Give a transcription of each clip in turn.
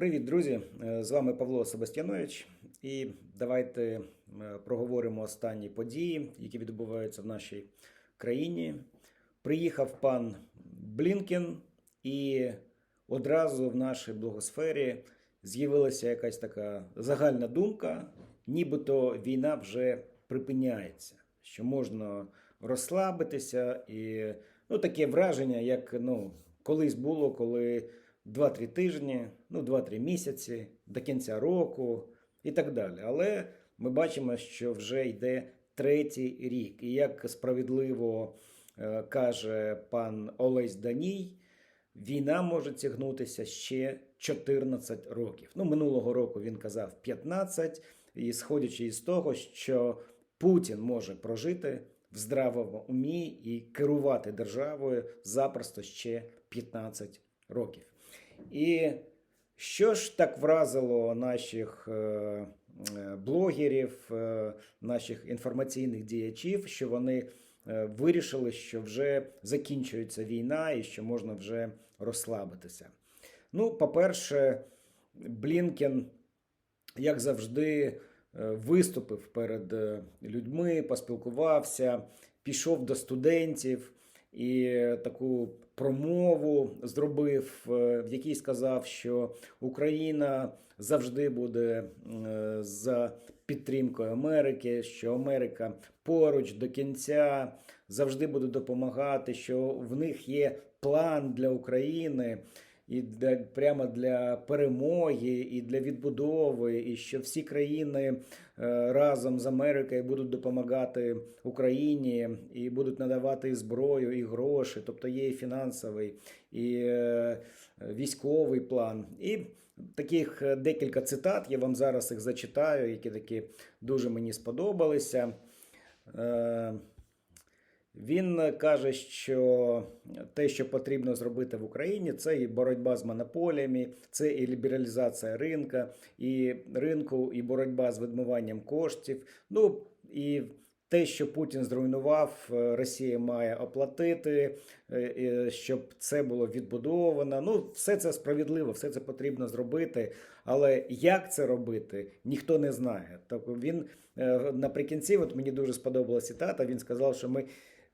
Привіт, друзі! Е, З вами Павло Себастьянович. І давайте е, проговоримо останні події, які відбуваються в нашій країні. Приїхав пан Блінкен, і одразу в нашій блогосфері з'явилася якась така загальна думка, нібито війна вже припиняється, що можна розслабитися, і ну, таке враження, як ну, колись було, коли 2-3 тижні, ну 2-3 місяці до кінця року і так далі. Але ми бачимо, що вже йде третій рік. І як справедливо е, каже пан Олесь Даній, війна може тягнутися ще 14 років. Ну, минулого року він казав 15, і сходячи із того, що Путін може прожити в здравому умі і керувати державою запросто ще 15 років. І що ж так вразило наших е, е, блогерів, е, наших інформаційних діячів, що вони вирішили, що вже закінчується війна і що можна вже розслабитися? Ну, по-перше, Блінкен, як завжди, виступив перед людьми, поспілкувався, пішов до студентів і таку промову зробив, е, в якій сказав, що Україна завжди буде е, за підтримкою Америки, що Америка поруч до кінця завжди буде допомагати, що в них є план для України. І для, прямо для перемоги, і для відбудови, і що всі країни е, разом з Америкою будуть допомагати Україні і будуть надавати і зброю, і гроші, тобто є і фінансовий, і е, військовий план. І таких е, декілька цитат. Я вам зараз їх зачитаю, які такі дуже мені сподобалися. Він каже, що те, що потрібно зробити в Україні, це і боротьба з монополіями, це і лібералізація ринка, і ринку, і боротьба з відмиванням коштів. Ну і те, що Путін зруйнував, е, Росія має оплатити, е, щоб це було відбудовано. Ну, все це справедливо, все це потрібно зробити. Але як це робити, ніхто не знає. Тобто він е, наприкінці, от мені дуже сподобалася цитата. Він сказав, що ми.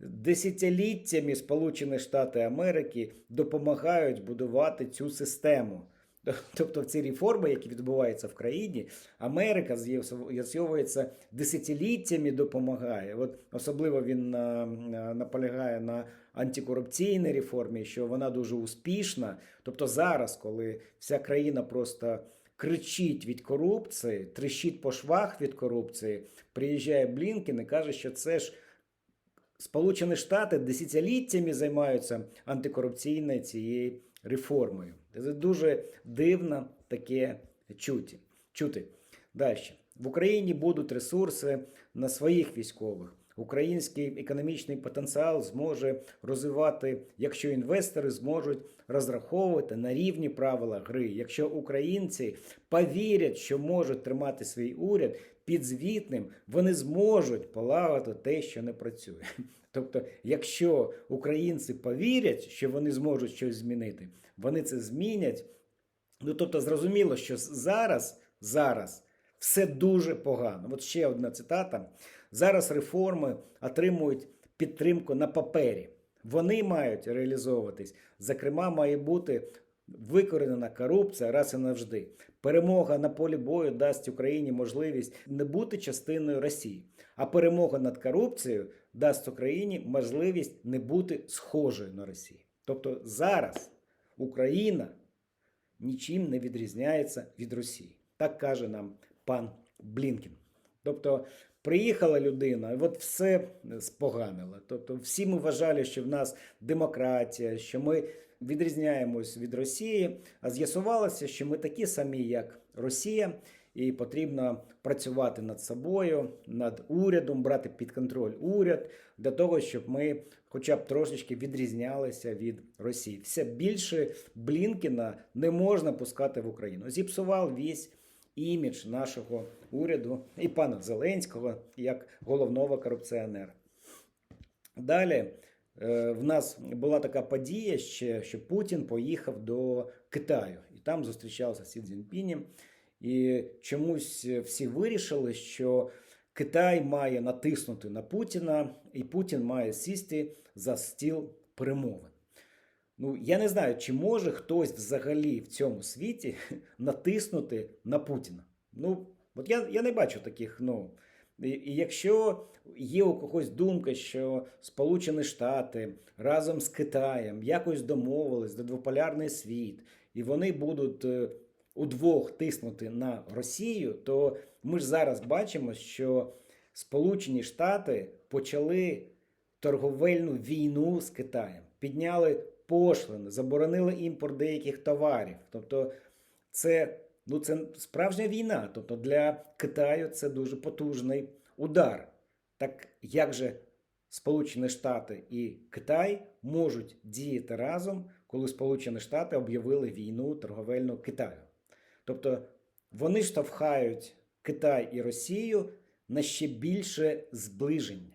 Десятиліттями Сполучені Штати Америки допомагають будувати цю систему. Тобто, ці реформи, які відбуваються в країні, Америка з'ясовується десятиліттями допомагає. От особливо він на, на, наполягає на антикорупційній реформі, що вона дуже успішна. Тобто, зараз, коли вся країна просто кричить від корупції, трещить по швах від корупції, приїжджає Блінкен і каже, що це ж. Сполучені Штати десятиліттями займаються антикорупційною цією реформою. Це дуже дивно таке чути. чути. Далі. В Україні будуть ресурси на своїх військових. Український економічний потенціал зможе розвивати, якщо інвестори зможуть розраховувати на рівні правила гри. Якщо українці повірять, що можуть тримати свій уряд підзвітним, вони зможуть полагати те, що не працює. Тобто, якщо українці повірять, що вони зможуть щось змінити, вони це змінять. Ну тобто, зрозуміло, що зараз, зараз все дуже погано. От ще одна цитата. Зараз реформи отримують підтримку на папері. Вони мають реалізовуватись. Зокрема, має бути викоренена корупція раз і навжди. Перемога на полі бою дасть Україні можливість не бути частиною Росії, а перемога над корупцією дасть Україні можливість не бути схожою на Росію. Тобто зараз Україна нічим не відрізняється від Росії. Так каже нам пан Блінкен. Тобто приїхала людина, і от все споганило. Тобто, всі ми вважали, що в нас демократія, що ми відрізняємось від Росії, а з'ясувалося, що ми такі самі, як Росія, і потрібно працювати над собою, над урядом, брати під контроль уряд для того, щоб ми, хоча б трошечки відрізнялися від Росії. Все більше Блінкіна не можна пускати в Україну. Зіпсував весь імідж нашого уряду і пана Зеленського як головного корупціонера. Далі в нас була така подія ще, що Путін поїхав до Китаю. І там зустрічався з Сі Цзіньпінем, і чомусь всі вирішили, що Китай має натиснути на Путіна, і Путін має сісти за стіл перемовин. Ну, я не знаю, чи може хтось взагалі в цьому світі натиснути на Путіна. Ну, от я, я не бачу таких, ну. І, якщо є у когось думка, що Сполучені Штати разом з Китаєм якось домовились за двополярний світ, і вони будуть е, удвох тиснути на Росію, то ми ж зараз бачимо, що Сполучені Штати почали торговельну війну з Китаєм, підняли пошлини, заборонили імпорт деяких товарів. Тобто, це, ну, це справжня війна. Тобто для Китаю це дуже потужний удар. Так як же Сполучені Штати і Китай можуть діяти разом, коли Сполучені Штати об'явили війну торговельну Китаю? Тобто вони штовхають Китай і Росію на ще більше зближення.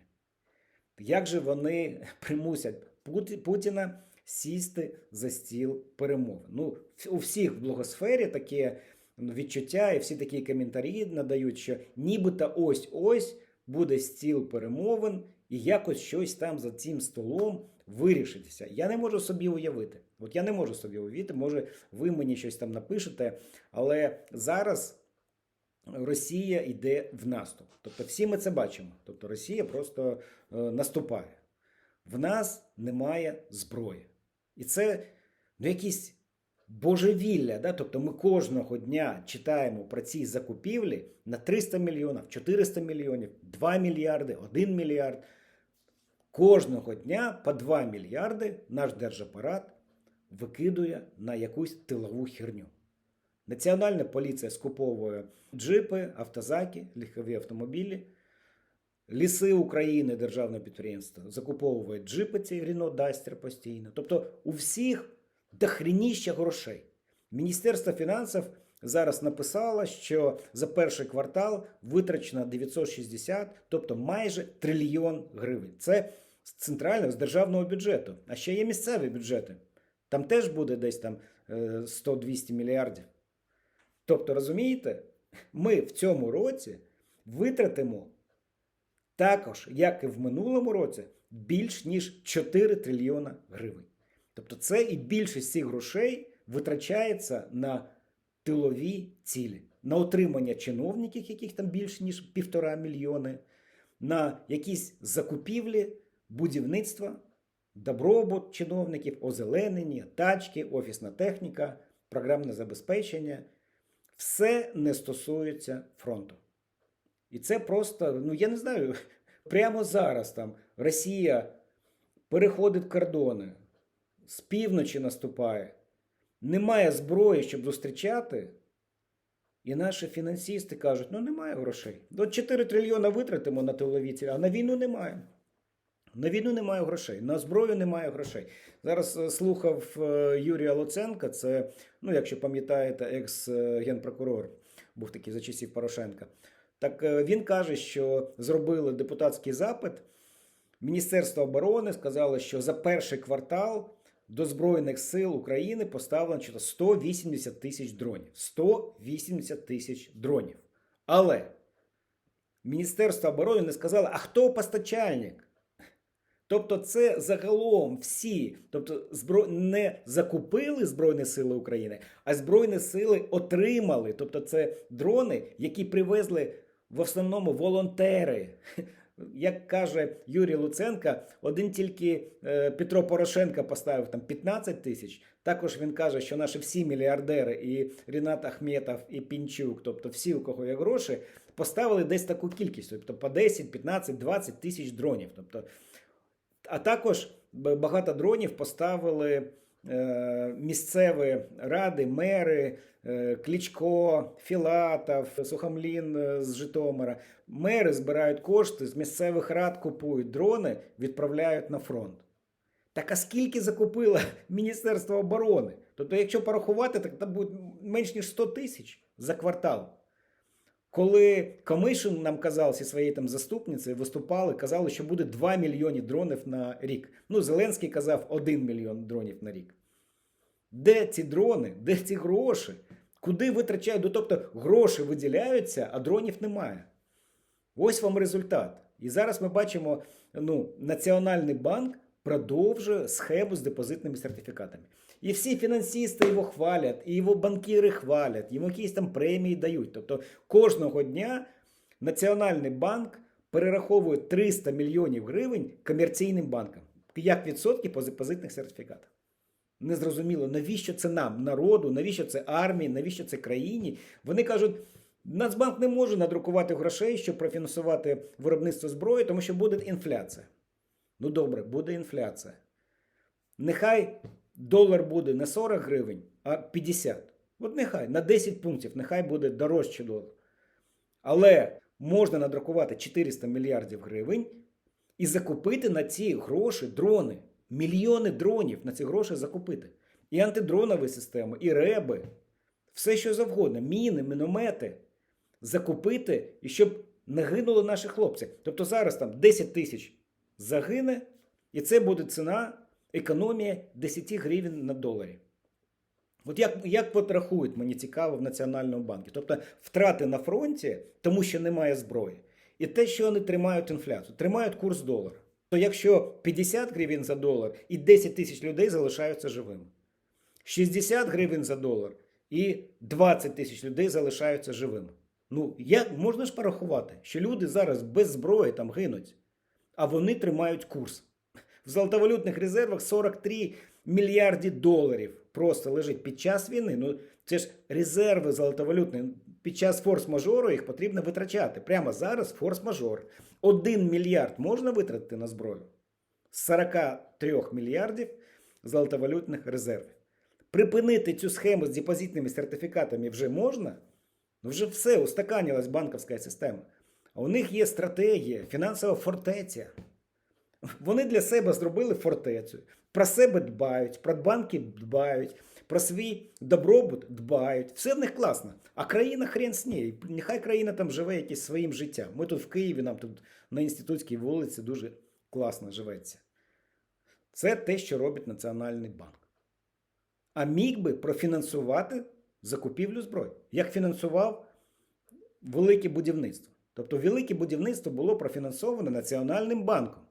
Як же вони примусять Путіна сісти за стіл перемовин? Ну, у всіх в блогосфері таке відчуття і всі такі коментарі надають, що нібито ось-ось буде стіл перемовин і якось щось там за цим столом вирішитися. Я не можу собі уявити. От я не можу собі уявити, може, ви мені щось там напишете, але зараз Росія йде в наступ. Тобто всі ми це бачимо. Тобто Росія просто е, наступає. В нас немає зброї. І це ну, якісь божевілля. Да? Тобто ми кожного дня читаємо про ці закупівлі на 300 мільйонів, 400 мільйонів, 2 мільярди, 1 мільярд. Кожного дня по 2 мільярди наш держапарат викидує на якусь тилову херню. Національна поліція скуповує джипи, автозаки, легкові автомобілі. Ліси України, державне підприємство, закуповує джипи ці Ріно Дастер постійно. Тобто у всіх дохреніща грошей. Міністерство фінансів зараз написало, що за перший квартал витрачено 960, тобто майже трильйон гривень. Це з центрального, з державного бюджету. А ще є місцеві бюджети. Там теж буде десь там е, 100-200 мільярдів. Тобто, розумієте, ми в цьому році витратимо також, як і в минулому році, більш ніж 4 трильйона гривень. Тобто, це і більшість цих грошей витрачається на тилові цілі, на отримання чиновників, яких там більше ніж півтора мільйони, на якісь закупівлі, будівництва, добробут чиновників, озеленення, тачки, офісна техніка, програмне забезпечення. Все не стосується фронту. І це просто, ну я не знаю, прямо зараз там Росія переходить кордони, з півночі наступає, немає зброї, щоб зустрічати. І наші фінансисти кажуть, ну немає грошей. До 4 трильйона витратимо на тилові а на війну немає. На війну немає грошей, на зброю немає грошей. Зараз е, слухав е, Юрія Луценка, це, ну, якщо пам'ятаєте, екс-генпрокурор, був такий за часів Порошенка. Так е, він каже, що зробили депутатський запит. Міністерство оборони сказало, що за перший квартал до Збройних сил України поставлено чи 180 тисяч дронів. 180 тисяч дронів. Але Міністерство оборони не сказало, а хто постачальник? Тобто, це загалом всі, тобто збро... не закупили Збройні Сили України, а Збройні Сили отримали. Тобто, це дрони, які привезли в основному волонтери. Як каже Юрій Луценка, один тільки е, Петро Порошенко поставив там 15 тисяч. Також він каже, що наші всі мільярдери, і Рінат Ахметов, і Пінчук, тобто всі, у кого є гроші, поставили десь таку кількість, тобто по 10, 15, 20 тисяч дронів. Тобто, а також багато дронів поставили місцеві ради, мери, е, Кличко, Філатов, Сухомлін е, з Житомира. Мери збирають кошти, з місцевих рад купують дрони, відправляють на фронт. Так а скільки закупило Міністерство оборони? Тобто, якщо порахувати, так там буде менш ніж 100 тисяч за квартал. Коли Комишин нам казав зі своєю там заступницею, виступали, казали, що буде 2 мільйони дронів на рік. Ну, Зеленський казав 1 мільйон дронів на рік. Де ці дрони? Де ці гроші? Куди витрачають? Ну, Тобто гроші виділяються, а дронів немає. Ось вам результат. І зараз ми бачимо, ну, Національний банк продовжує схему з депозитними сертифікатами. І всі фінансисти його хвалять, і його банкіри хвалять, йому якісь там премії дають. Тобто кожного дня Національний банк перераховує 300 мільйонів гривень комерційним банкам як відсотки по депозитних сертифікатах. Незрозуміло, навіщо це нам, народу, навіщо це армії, навіщо це країні. Вони кажуть, Нацбанк не може надрукувати грошей, щоб профінансувати виробництво зброї, тому що буде інфляція. Ну добре, буде інфляція. Нехай долар буде не 40 гривень, а 50. От нехай на 10 пунктів, нехай буде дорожче долар. Але можна надрукувати 400 мільярдів гривень і закупити на ці гроші дрони. Мільйони дронів на ці гроші закупити. І антидронові системи, і реби, все що завгодно, міни, міномети. Закупити і щоб не гинули наші хлопці. Тобто зараз там 10 тисяч загине, і це буде ціна, економія 10 гривень на доларі. От як, як от рахують, мені цікаво в Національному банку. Тобто втрати на фронті, тому що немає зброї, і те, що вони тримають інфляцію, тримають курс долара. То якщо 50 гривень за долар і 10 тисяч людей залишаються живими, 60 гривень за долар і 20 тисяч людей залишаються живими. Ну, як можна ж порахувати, що люди зараз без зброї там гинуть, а вони тримають курс. В золотовалютних резервах 43 мільярді доларів просто лежить під час війни. Ну, це ж резерви золотовалютні. Під час форс-мажору їх потрібно витрачати. Прямо зараз форс-мажор. Один мільярд можна витратити на зброю з 43 мільярдів золотовалютних резервів. Припинити цю схему з депозитними сертифікатами вже можна. Ну вже все, устаканилась банківська система. А у них є стратегія, фінансова фортеця. Вони для себе зробили фортецю, про себе дбають, про банки дбають, про свій добробут дбають. Все в них класно. А країна хрен з нею. Нехай країна там живе якимось своїм життям. Ми тут в Києві, нам тут на інститутській вулиці дуже класно живеться. Це те, що робить Національний банк. А міг би профінансувати закупівлю зброї, як фінансував велике будівництво. Тобто, велике будівництво було профінансовано Національним банком.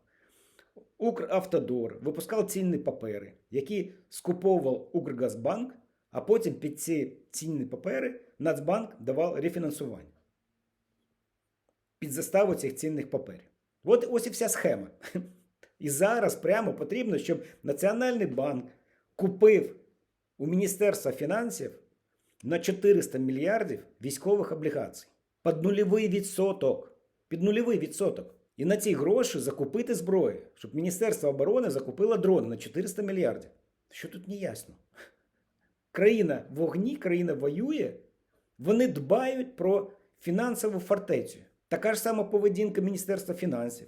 Укравтодор випускав цінні папери, які скуповував Укргазбанк, а потім під ці цінні папери Нацбанк давав рефінансування під заставу цих цінних паперів. От ось і вся схема. І зараз прямо потрібно, щоб Національний банк купив у Міністерства фінансів на 400 мільярдів військових облігацій. Під нульовий відсоток. Під нульовий відсоток. І на ці гроші закупити зброю, щоб Міністерство оборони закупило дрони на 400 мільярдів. Що тут не ясно? Країна в вогні, країна воює, вони дбають про фінансову фортецю. Така ж сама поведінка Міністерства фінансів.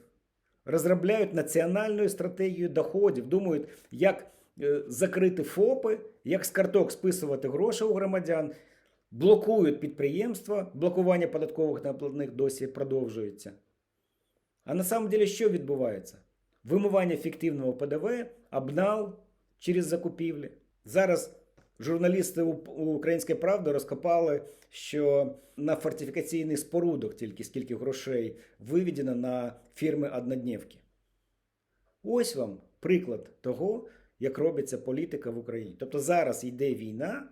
Розробляють національну стратегію доходів, думають, як е, закрити ФОПи, як з карток списувати гроші у громадян, блокують підприємства, блокування податкових накладних досі продовжується. А на самом деле що відбувається? Вимивання фіктивного ПДВ, обнал через закупівлі. Зараз журналісти Української правди розкопали, що на фортифікаційних спорудах тільки скільки грошей виведено на фірми однодневки. Ось вам приклад того, як робиться політика в Україні. Тобто зараз йде війна,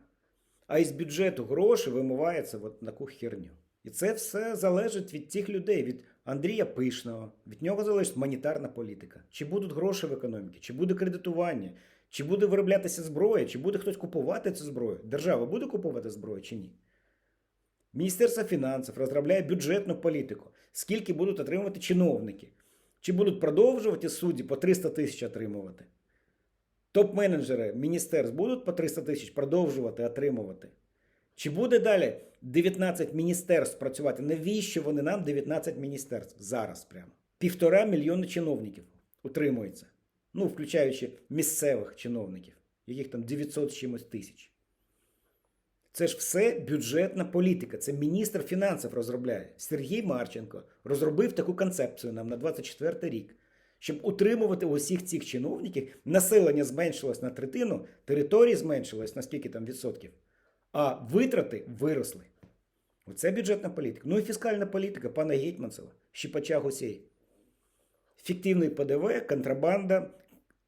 а із бюджету гроші вимиваються на таку херню. І це все залежить від тих людей, від Андрія Пишного. Від нього залежить монетарна політика. Чи будуть гроші в економіці, чи буде кредитування, чи буде вироблятися зброя, чи буде хтось купувати цю зброю. Держава буде купувати зброю чи ні? Міністерство фінансів розробляє бюджетну політику. Скільки будуть отримувати чиновники? Чи будуть продовжувати судді по 300 тисяч отримувати? Топ-менеджери міністерств будуть по 300 тисяч продовжувати отримувати? Чи буде далі 19 міністерств працювати? Навіщо вони нам 19 міністерств зараз прямо? Півтора мільйони чиновників утримується. Ну, включаючи місцевих чиновників, яких там 900 з чимось тисяч. Це ж все бюджетна політика. Це міністр фінансів розробляє. Сергій Марченко розробив таку концепцію нам на 24 рік, щоб утримувати усіх цих чиновників. Населення зменшилось на третину, території зменшилось на скільки там відсотків, а витрати виросли. Оце бюджетна політика. Ну і фіскальна політика пана Гетьманцева, Щіпача Гусей. Фіктивний ПДВ, контрабанда,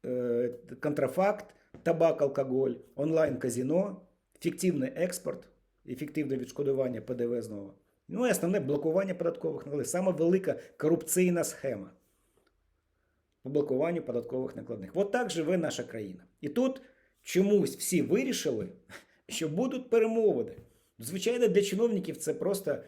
е, контрафакт, табак, алкоголь, онлайн-казіно, фіктивний експорт, ефективне відшкодування ПДВ знову. Ну і основне блокування податкових накладних. Саме велика корупційна схема по блокуванню податкових накладних. От так живе наша країна. І тут чомусь всі вирішили, що будуть перемовини. Звичайно, для чиновників це просто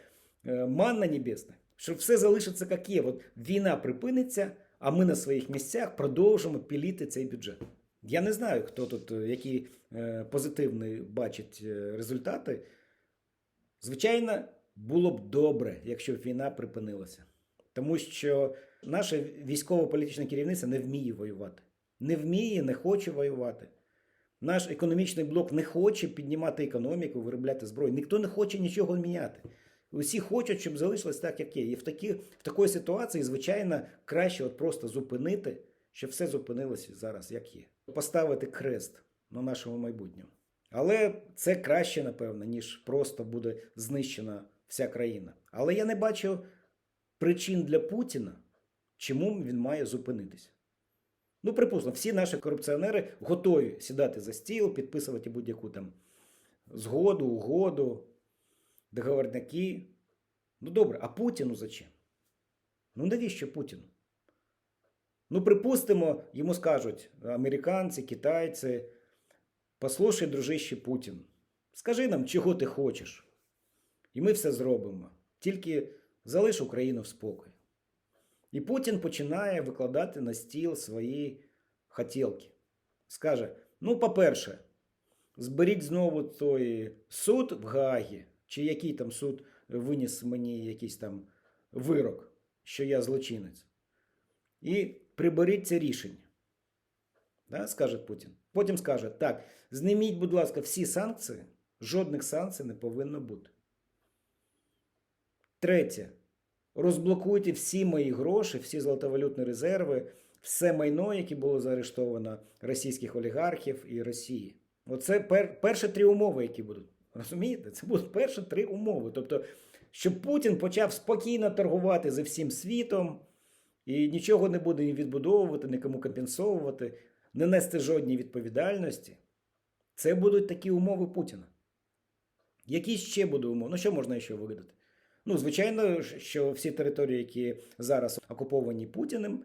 е, манна небесна, що все залишиться як є. От війна припиниться, а ми на своїх місцях продовжимо піліти цей бюджет. Я не знаю, хто тут, е, які е, позитивні бачить результати. Звичайно, було б добре, якщо б війна припинилася. Тому що наше військово-політичне керівництво не вміє воювати. Не вміє, не хоче воювати. Наш економічний блок не хоче піднімати економіку, виробляти зброю. Ніхто не хоче нічого міняти. Усі хочуть, щоб залишилось так, як є. І в, такі, в такій ситуації, звичайно, краще от просто зупинити, щоб все зупинилося зараз, як є. Поставити крест на нашому майбутньому. Але це краще, напевно, ніж просто буде знищена вся країна. Але я не бачу причин для Путіна, чому він має зупинитися. Ну, припустимо, всі наші корупціонери готові сідати за стіл, підписувати будь-яку там згоду, угоду, договорняки. Ну добре, а Путіну зачем? Ну навіщо Путіну? Ну, припустимо, йому скажуть американці, китайці, послухай, дружище Путін, скажи нам, чого ти хочеш. І ми все зробимо. Тільки залиш Україну в спокій. І Путін починає викладати на стіл свої хотілки. Скаже: ну, по-перше, зберіть знову той суд в Гагі, чи який там суд виніс мені якийсь там вирок, що я злочинець. І приберіть це рішення. Да, скаже Путін. Потім скаже: так, зніміть, будь ласка, всі санкції, жодних санкцій не повинно бути. Третє. Розблокуйте всі мої гроші, всі золотовалютні резерви, все майно, яке було заарештовано російських олігархів і Росії. Оце пер, перші три умови, які будуть. Розумієте? Це будуть перші три умови. Тобто, щоб Путін почав спокійно торгувати зі всім світом і нічого не буде відбудовувати, нікому компенсовувати, не нести жодній відповідальності. Це будуть такі умови Путіна. Які ще будуть умови? Ну, що можна ще вигадати? Ну, звичайно, що всі території, які зараз окуповані Путіним,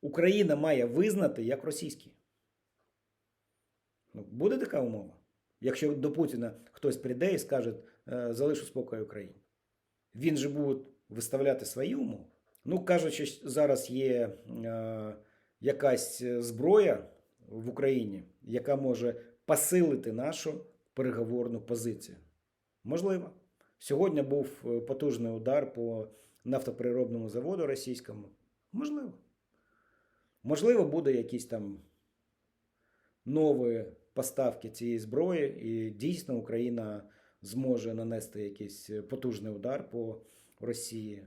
Україна має визнати як російські. Ну, буде така умова. Якщо до Путіна хтось прийде і скаже, «Е, залишу спокій Україні. Він же буде виставляти свої умови. Ну, кажуть, що зараз є е, якась зброя в Україні, яка може посилити нашу переговорну позицію. Можливо. Сьогодні був е, потужний удар по нафтопереробному заводу російському. Можливо. Можливо, буде якісь там нові поставки цієї зброї, і дійсно Україна зможе нанести якийсь потужний удар по Росії.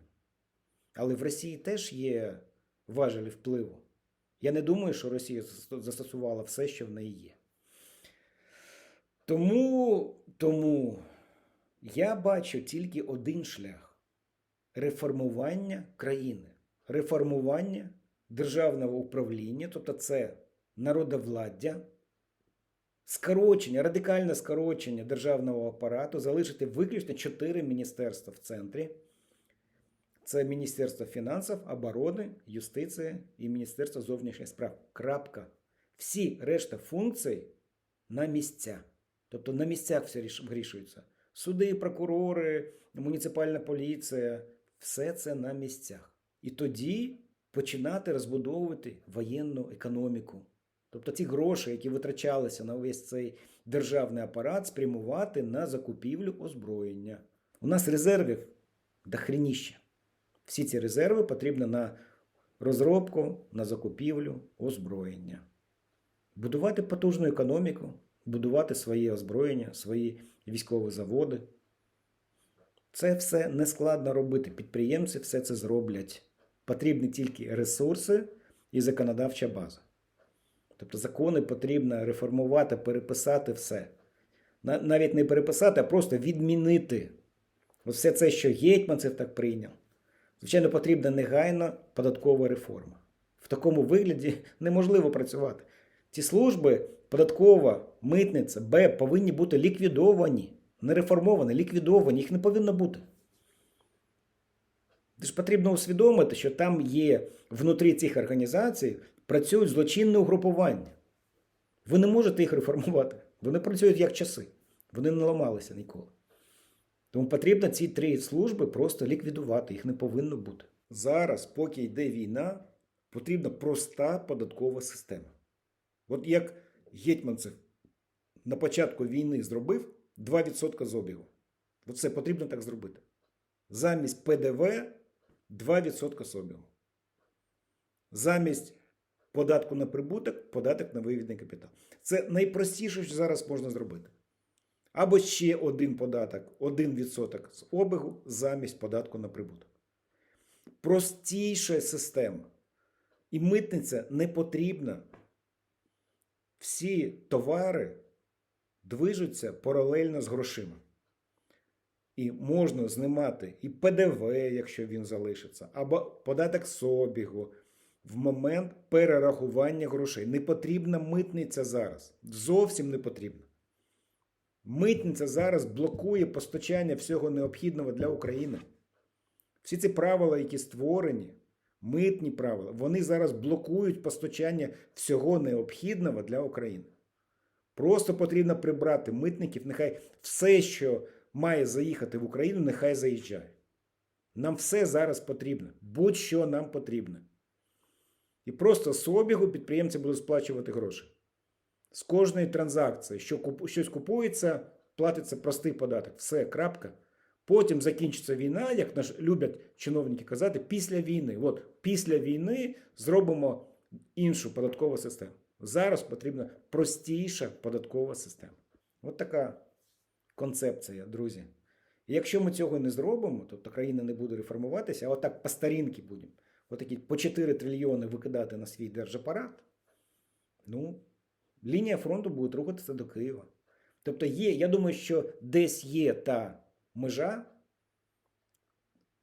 Але в Росії теж є важелі впливу. Я не думаю, що Росія застосувала все, що в неї є. Тому, тому я бачу тільки один шлях реформування країни, реформування державного управління, тобто це народовладдя, скорочення, радикальне скорочення державного апарату, залишити виключно чотири міністерства в центрі. Це Міністерство фінансів, оборони, юстиції і Міністерство зовнішніх справ. Крапка. Всі решта функцій на місця. Тобто на місцях все вирішується. Суди, прокурори, муніципальна поліція все це на місцях. І тоді починати розбудовувати воєнну економіку. Тобто ті гроші, які витрачалися на весь цей державний апарат, спрямувати на закупівлю озброєння. У нас резервів дохреніще. Всі ці резерви потрібні на розробку, на закупівлю озброєння. Будувати потужну економіку, будувати свої озброєння, свої військові заводи. Це все не складно робити. Підприємці все це зроблять. Потрібні тільки ресурси, і законодавча база. Тобто закони потрібно реформувати, переписати все. Навіть не переписати, а просто відмінити. Ось все це, що Гетьманцев так прийняв. Звичайно, потрібна негайна податкова реформа. В такому вигляді неможливо працювати. Ці служби, податкова, митниця, Б, повинні бути ліквідовані, не реформовані, ліквідовані, їх не повинно бути. Тож потрібно усвідомити, що там є внутрі цих організацій працюють злочинні угрупування. Ви не можете їх реформувати. Вони працюють як часи. Вони не ламалися ніколи. Тому потрібно ці три служби просто ліквідувати, їх не повинно бути. Зараз, поки йде війна, потрібна проста податкова система. От як Гетьманцев на початку війни зробив 2% з обігу. От це потрібно так зробити. Замість ПДВ 2% з обігу. Замість податку на прибуток, податок на вивідний капітал. Це найпростіше, що зараз можна зробити. Або ще один податок, 1% з обігу замість податку на прибуток. Простіша система. І митниця не потрібна. Всі товари движуться паралельно з грошима. І можна знімати і ПДВ, якщо він залишиться, або податок з обігу в момент перерахування грошей. Не потрібна митниця зараз. Зовсім не потрібна. Митниця зараз блокує постачання всього необхідного для України. Всі ці правила, які створені, митні правила, вони зараз блокують постачання всього необхідного для України. Просто потрібно прибрати митників, нехай все, що має заїхати в Україну, нехай заїжджає. Нам все зараз потрібно, будь-що нам потрібно. І просто з обігу підприємці будуть сплачувати гроші. З кожної транзакції, що щось купується, платиться простий податок. Все, крапка. Потім закінчиться війна, як наш люблять чиновники казати, після війни. От після війни зробимо іншу податкову систему. Зараз потрібна простіша податкова система. От така концепція, друзі. Якщо ми цього не зробимо, тобто країна не буде реформуватися, а отак по старінки будемо. Отакі по 4 трильйони викидати на свій держапарат, ну, лінія фронту буде рухатися до Києва. Тобто є, я думаю, що десь є та межа,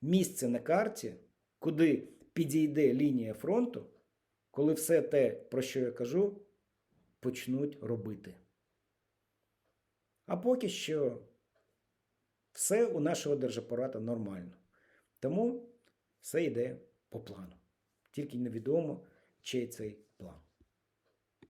місце на карті, куди підійде лінія фронту, коли все те, про що я кажу, почнуть робити. А поки що все у нашого держапарата нормально. Тому все йде по плану. Тільки невідомо, чий цей